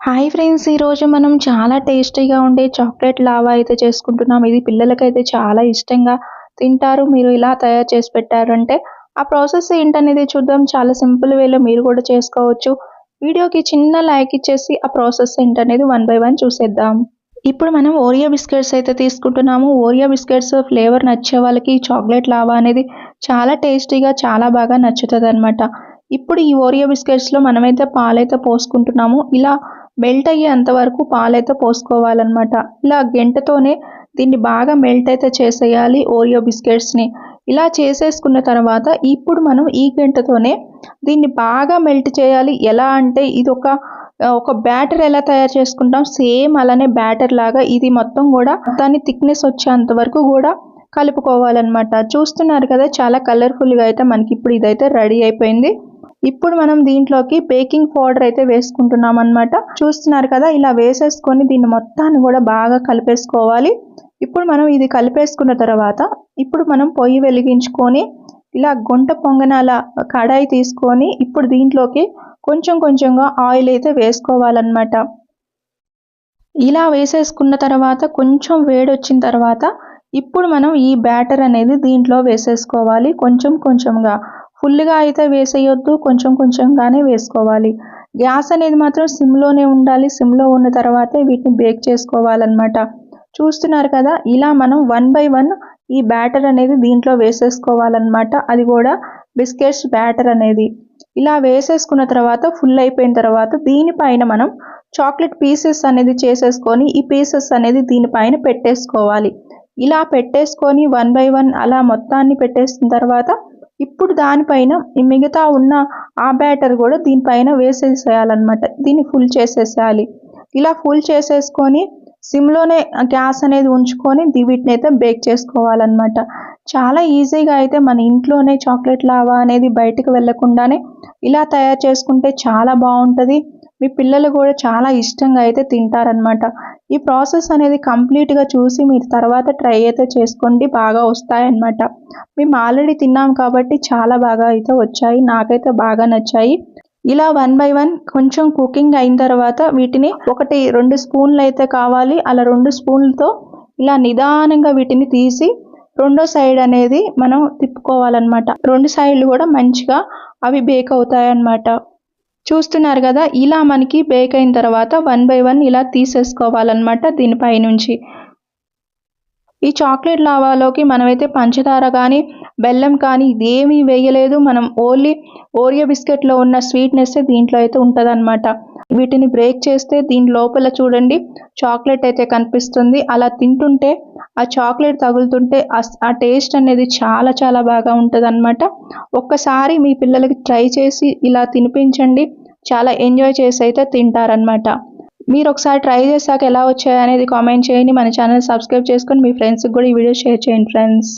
Hi friends ఈరోజు మనం చాలా టేస్టీగా ఉండే చాక్లెట్ లావా అయితే చేసుకుంటున్నాం. ఇది పిల్లలకైతే చాలా ఇష్టంగా తింటారు. మీరు ఇలా తయారు చేసి పెట్టారంటే ఆ ప్రాసెస్ ఏంటనేది చూద్దాం. చాలా సింపుల్ వేలో మీరు కూడా చేసుకోవచ్చు. వీడియోకి చిన్న లైక్ ఇచ్చేసి ఆ ప్రాసెస్ ఏంటనేది వన్ బై వన్ చూసేద్దాం. ఇప్పుడు మనం ఓరియో బిస్కెట్స్ అయితే తీసుకుంటున్నాము. ఓరియో బిస్కెట్స్ ఫ్లేవర్ నచ్చే వాళ్ళకి చాక్లెట్ లావా అనేది చాలా టేస్టీగా చాలా బాగా నచ్చుతుంది అనమాట ఇప్పుడు ఈ ఓరియో బిస్కెట్స్లో మనమైతే పాలైతే పోసుకుంటున్నాము. ఇలా మెల్ట్ అయ్యేంత వరకు పాలైతే పోసుకోవాలన్నమాట. ఇలా గెంటతోనే దీన్ని బాగా మెల్ట్ అయితే చేసేయాలి ఓరియో బిస్కెట్స్ని. ఇలా చేసేసుకున్న తర్వాత ఇప్పుడు మనం ఈ గంటతోనే దీన్ని బాగా మెల్ట్ చేయాలి. ఎలా అంటే ఇది ఒక ఒక బ్యాటర్ ఎలా తయారు చేసుకుంటాం? సేమ్ అలానే బ్యాటర్ లాగా ఇది మొత్తం కూడా దాని థిక్నెస్ వచ్చేంత వరకు కూడా కలుపుకోవాలన్నమాట. చూస్తున్నారు కదా చాలా కలర్ఫుల్గా అయితే మనకి ఇప్పుడు ఇదైతే రెడీ అయిపోయింది. ఇప్పుడు మనం దీంట్లోకి బేకింగ్ పౌడర్ అయితే వేసుకుంటున్నాం అనమాట చూస్తున్నారు కదా ఇలా వేసేసుకొని దీన్ని మొత్తాన్ని కూడా బాగా కలిపేసుకోవాలి. ఇప్పుడు మనం ఇది కలిపేసుకున్న తర్వాత ఇప్పుడు మనం పొయ్యి వెలిగించుకొని ఇలా గుంట పొంగనాల కడాయి తీసుకొని ఇప్పుడు దీంట్లోకి కొంచెం కొంచెంగా ఆయిల్ అయితే వేసుకోవాలన్నమాట. ఇలా వేసేసుకున్న తర్వాత కొంచెం వేడి వచ్చిన తర్వాత ఇప్పుడు మనం ఈ బ్యాటర్ అనేది దీంట్లో వేసేసుకోవాలి. కొంచెం కొంచెంగా ఫుల్గా అయితే వేసేయొద్దు కొంచెం కొంచెంగానే వేసుకోవాలి. గ్యాస్ అనేది మాత్రం సిమ్లోనే ఉండాలి. సిమ్లో ఉన్న తర్వాతే వీటిని బేక్ చేసుకోవాలన్నమాట. చూస్తున్నారు కదా ఇలా మనం వన్ బై వన్ ఈ బ్యాటర్ అనేది దీంట్లో వేసేసుకోవాలన్నమాట. అది కూడా బిస్కెట్స్ బ్యాటర్ అనేది. ఇలా వేసేసుకున్న తర్వాత ఫుల్ అయిపోయిన తర్వాత దీనిపైన మనం చాక్లెట్ పీసెస్ అనేది చేసేసుకొని ఈ పీసెస్ అనేది దీనిపైన పెట్టేసుకోవాలి. ఇలా పెట్టేసుకొని వన్ బై వన్ అలా మొత్తాన్ని పెట్టేసిన తర్వాత ఇప్పుడు దానిపైన ఈ మిగతా ఉన్న ఆ బ్యాటర్ కూడా దీనిపైన వేసేసేయాలన్నమాట. దీన్ని ఫుల్ చేసేసేయాలి. ఇలా ఫుల్ చేసేసుకొని సిమ్లోనే గ్యాస్ అనేది ఉంచుకొని వీటిని అయితే బేక్ చేసుకోవాలన్నమాట. చాలా ఈజీగా అయితే మన ఇంట్లోనే చాక్లెట్ లావా అనేది బయటకు వెళ్ళకుండానే ఇలా తయారు చేసుకుంటే చాలా బాగుంటుంది. మీ పిల్లలు కూడా చాలా ఇష్టంగా అయితే తింటారనమాట ఈ ప్రాసెస్ అనేది కంప్లీట్గా చూసి మీరు తర్వాత ట్రై అయితే చేసుకోండి బాగా వస్తాయన్నమాట. మేము ఆల్రెడీ తిన్నాం కాబట్టి చాలా బాగా అయితే వచ్చాయి నాకైతే బాగా నచ్చాయి. ఇలా వన్ బై వన్ కొంచెం కుకింగ్ అయిన తర్వాత వీటిని ఒకటి రెండు స్పూన్లు అయితే కావాలి. అలా రెండు స్పూన్లతో ఇలా నిదానంగా వీటిని తీసి రెండో సైడ్ అనేది మనం తిప్పుకోవాలన్నమాట. రెండు సైడ్లు కూడా మంచిగా అవి బేక్ అవుతాయన్నమాట. చూస్తున్నారు కదా ఇలా మనకి బేక్ అయిన తర్వాత వన్ బై వన్ ఇలా తీసేసుకోవాలన్నమాట దీనిపై నుంచి. ఈ చాక్లెట్ లావాలోకి మనమైతే పంచదార కానీ బెల్లం కానీ ఇదేమీ వేయలేదు. మనం ఓన్లీ ఓరియో బిస్కెట్లో ఉన్న స్వీట్నెస్ దీంట్లో అయితే ఉంటుందన్నమాట. వీటిని బ్రేక్ చేస్తే దీని లోపల చూడండి చాక్లెట్ అయితే కనిపిస్తుంది. అలా తింటుంటే ఆ చాక్లెట్ తగులుతుంటే ఆ టేస్ట్ అనేది చాలా చాలా బాగా ఉంటుంది ఒక్కసారి మీ పిల్లలకి ట్రై చేసి ఇలా తినిపించండి. చాలా ఎంజాయ్ చేసి అయితే తింటారనమాట మీరు ఒకసారి ట్రై చేశాక ఎలా వచ్చాయనేది కామెంట్ చేయండి. మన ఛానల్ సబ్స్క్రైబ్ చేసుకొని మీ ఫ్రెండ్స్కి కూడా ఈ వీడియో షేర్ చేయండి ఫ్రెండ్స్